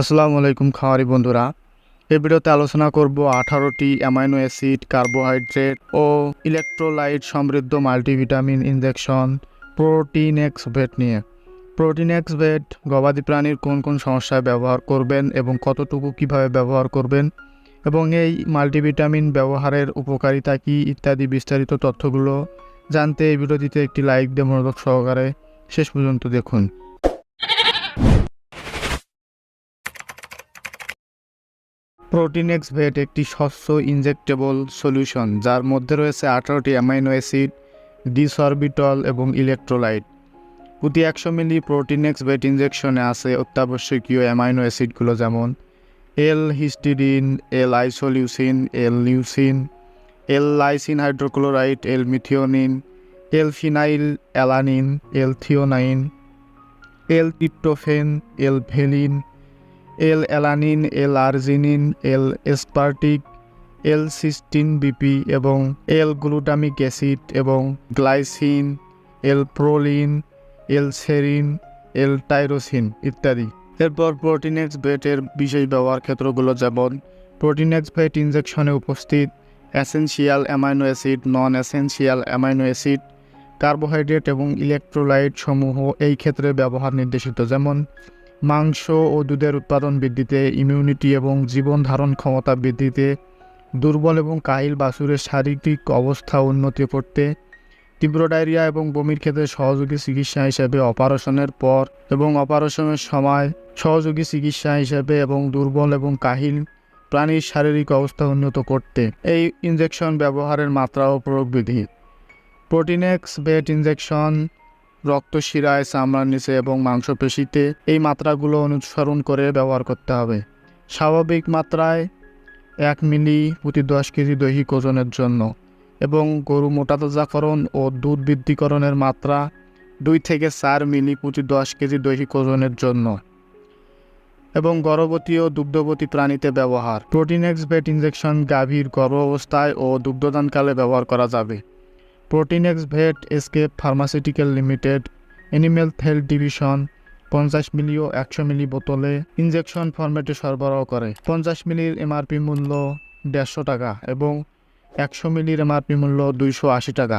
আসসালামু আলাইকুম খাওয়ারি বন্ধুরা। এই ভিডিওতে আলোচনা করব আঠারোটি অ্যামাইনো অ্যাসিড, কার্বোহাইড্রেট ও ইলেকট্রোলাইট সমৃদ্ধ multivitamin injection protein X vet নিয়ে। প্রোটিন এক্স ভেট গবাদি প্রাণীর কোন কোন সমস্যায় ব্যবহার করবেন এবং কতটুকু কীভাবে ব্যবহার করবেন এবং এই মাল্টিভিটামিন ব্যবহারের উপকারিতা কী ইত্যাদি বিস্তারিত তথ্যগুলো জানতে এই ভিডিওটিতে একটি লাইক দিয়ে মনোযোগ সহকারে শেষ পর্যন্ত দেখুন। প্রোটিনেক্স ভেট একটি স্বচ্ছ ইনজেক্টেবল সলিউশন, যার মধ্যে রয়েছে আঠারোটি অ্যামাইনো অ্যাসিড, ডিসঅরবিটল এবং ইলেকট্রোলাইট। প্রতি একশো মিলি প্রোটিনেক্স ভেট ইনজেকশনে আছে অত্যাবশ্যকীয় অ্যামাইনো অ্যাসিডগুলো যেমন L histidine, L isoleucine, L leucine, L lysine hydrochloride, L methionine, L phenyl alanine, L threonine, L tryptophan L valine L alanine L arginine L aspartic L cystine BP এবং L glutamic acid এবং glycine L proline L serine L tyrosine ইত্যাদি। এরপর প্রোটিনেক্স ভেটের বিশেষ ব্যবহার ক্ষেত্রগুলো যেমন Protinex vet ইনজেকশনে উপস্থিত essential amino acid non essential amino acid carbohydrate এবং ইলেকট্রোলাইট সমূহ এই ক্ষেত্রে ব্যবহার নির্দেশিত। যেমন মাংস ও দুধের উৎপাদন বৃদ্ধিতে ইমিউনিটি এবং জীবন ধারণ ক্ষমতা বৃদ্ধিতে দুর্বল এবং কাহিল বাছুরের শারীরিক অবস্থা উন্নতি করতে তীব্র ডায়রিয়া এবং বমির ক্ষেত্রে সহযোগী চিকিৎসা হিসেবে অপারেশনের পর এবং অপারেশনের সময় সহযোগী চিকিৎসা হিসেবে এবং দুর্বল এবং কাহিল প্রাণীর শারীরিক অবস্থা উন্নত করতে এই ইনজেকশন ব্যবহারের মাত্রা ও প্রয়োগ বিধি প্রোটিনেক্স বেট ইনজেকশন রক্ত শিরায়, চামড়ার নিচে এবং মাংসপেশিতে এই মাত্রাগুলো অনুসরণ করে ব্যবহার করতে হবে। স্বাভাবিক মাত্রায় এক মিলি প্রতি দশ কেজি দৈহিক ওজনের জন্য এবং গরু মোটাতাজাকরণ ও দুধ বৃদ্ধিকরণের মাত্রা দুই থেকে চার মিলি প্রতি দশ কেজি দৈহিক ওজনের জন্য এবং গর্ভবতী ও দুগ্ধবতী প্রাণীতে ব্যবহার। প্রোটিনেক্স বেট ইঞ্জেকশন গাভীর গর্ভ অবস্থায় ও দুগ্ধদানকালে ব্যবহার করা যাবে। Protinex vet escape pharmaceutical limited animal health division, পঞ্চাশ মিলি ও একশো মিলি বোতলে ইনজেকশন ফরম্যাটে সরবরাহ করে। পঞ্চাশ মিলির এমআরপি মূল্য দেড়শো টাকা এবং একশো মিলির এমআরপি মূল্য দুইশো আশি টাকা।